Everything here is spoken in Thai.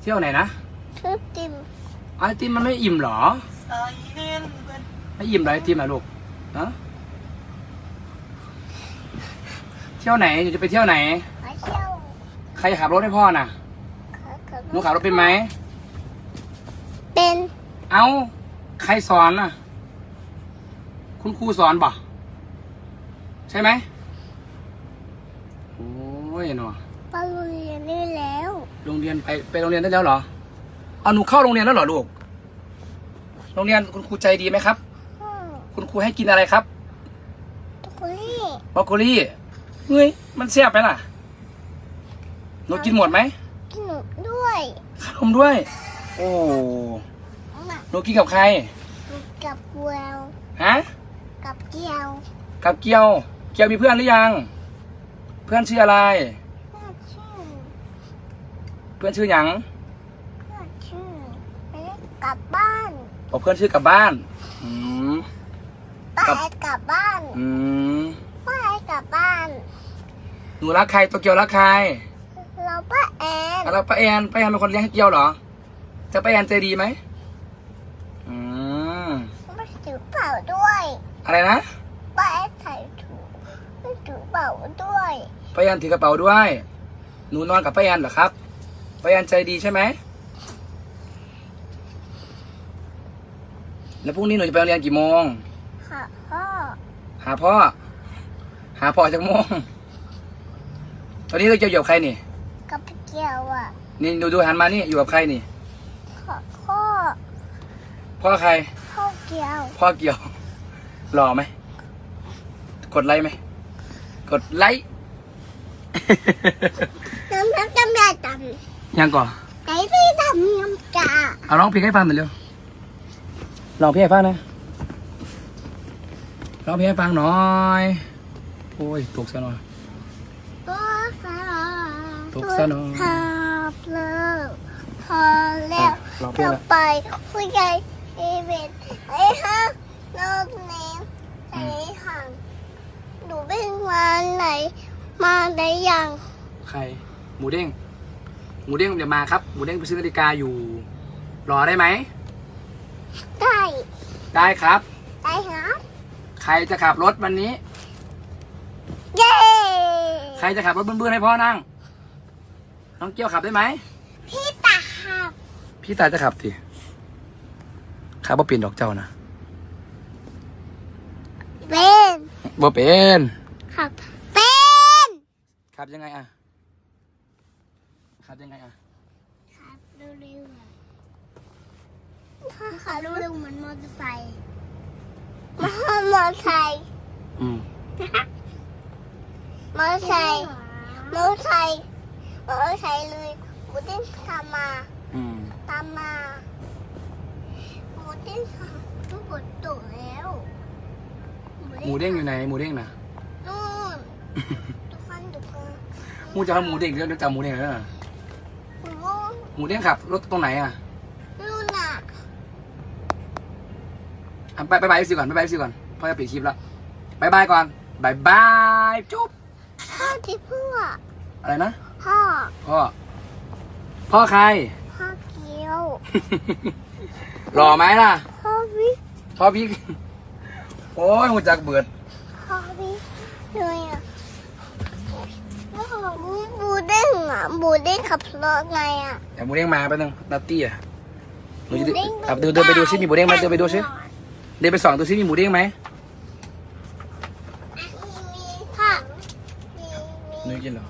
เที่ยวไหนนะทุกติมไอติมมันไม่อิ่มเหรอ ไม่อิ่มเหรอไอติมอะลูกฮะเที่ยวไหนหนูจะไปเที่ยวไหนมาเที่ยวใครขับรถให้พ่อน่ะหนูขับรถเป็นไหม เป็นเอ้า ใครสอนน่ะ คุณครูสอนบ่ใช่ไหมโอ้ยหนู ไปโรงเรียนได้แล้ว โรงเรียนไปไปโรงเรียนได้แล้วเหรอเอาหนูเข้าโรงเรียนแล้วเหรอลูก โรงเรียนคุณครูใจดีไหมครับพ่อคุณครูให้กินอะไรครับทุกคนนี่บรอกโคลี่เฮ้ยมันแซ่บไหมล่ะหนูกินหมดไหมกินหนูด้วยขนมด้วย โอ้มาหนูกินกับใคร กับเวลฮะกับเกียว กับเกียว เกียวมีเพื่อนหรือยัง เพื่อนชื่ออะไรเพื่อนชื่อ เพื่อนชื่อหยังเพื่อนชื่อไปเล่นกลับบ้านบอกเพื่อนชื่อกลับบ้าน อืม ป้ากับ แอดกลับบ้านอืมป้าแอดกลับบ้าน หนูรักใครตัวเกียวรักใครเราป้าแอนแล้วป้าแอนป้าแอนเป็นคนเลี้ยงให้เกียวเหรอจะป้าแอนใจดีไหมอืมไม่ถือเป่าด้วยอะไรนะป้าแอดใส่ถุงไม่ถือเป่าด้วยป้าแอนถือกระเป๋าด้วย หนูนอนกับป้าแอนเหรอครับ ป้าแอนใจดีใช่ไหม แล้วพรุ่งนี้หนูจะไปโรงเรียนกี่โมงค่ะพ่อ หาพ่อ หาพ่อจากโมง ตอนนี้เราจะอยู่กับใครนี่ กับเกียวอะ นี่ดูดูหันมานี่อยู่กับใครนี่ขอพ่อ พ่อใคร พ่อเกียว พ่อเกี่ยว หล่อไหม กดไลค์ไหม กดไลค์ น้ำน้ำจำได้จ ยังก่อนำไหนพี่ทำน้ำจ่าเอาร้องเพลงให้ฟังหน่อยเร็วร้องเพลงให้ฟังนะร้องเพลงให้ฟังหน่อยโอ้ยตกซะหน่อยตัวสาวตกซะหน่อยหับเลิกพอแล้วร้องเพลงจะละไปผู้ใหญ่เอเวนไอ้ฮะโลกนี้ไอ้ห่างหนูเป็นวันไหนมาได้ยังใครหมูเด้งห มูเด้งเดี๋ยวมาครับหมูเด้งไปซื้อนาฬิกาอยู่ รอได้ไหมได้ได้ครับ ได้ครับ ใครจะขับรถวันนี้ เย้ใครจะขับรถเบื้อนๆให้พ่อนั่ง น้องเกี้ยวขับได้ไหมพี่ตาครับพี่ตาจะขับสิขับบ่เปลี่ยนดอกเจ้านะเป็นบ่เป็นครับเป็นขับยังไงอะ ขับยังไงอะครับเร็วๆอะพ่อขับเร็วๆเหมือนมอเตอร์ไซค์มอมอเตอร์ไซค์อืมมอเตอร์ไซค์มอเตอร์ไซค์มอเตอร์ไซค์เลยหมูเด้งตามมาอืมตามมาหมูเด้งค่ะทุกคนตกแล้วหมูเด้งอยู่ไหนหมูเด้งนะนู่นทุกคนทุกคนหมูจะเอาหมูเด้งเดี๋ยวจะเอาหมูเด้งเลยนะหมู หมูเด้งขับรถตรงไหนอะนู่นน่ะอะไปไปบายสิก่อนไปบายสิก่อนพ่อจะปิดคลิปแล้วบายบายก่อนบายบายจุ๊บพ่อที่พ่ออะไรนะพ่อพ่อพ่อใครพ่อเกียวหล่อไหมล่ะพ่อวิกพ่อพี่โอ้ยหัวจักเบิดพ่อวิกเลยอะแล้วของบูเด้ งอะบูเด้งขับรถไงอะเดี๋ยวหมูเด้งมาแป๊บนึงนัตตี้อะหนูจะหมูเด้งอะเดินเดินไปดูซิมีหมูเด้งไหมเดินไปดูซิเดินไปส่องดูซิมีหมูเด้งไหมมีค่ะมีมีหนูกินเหรอ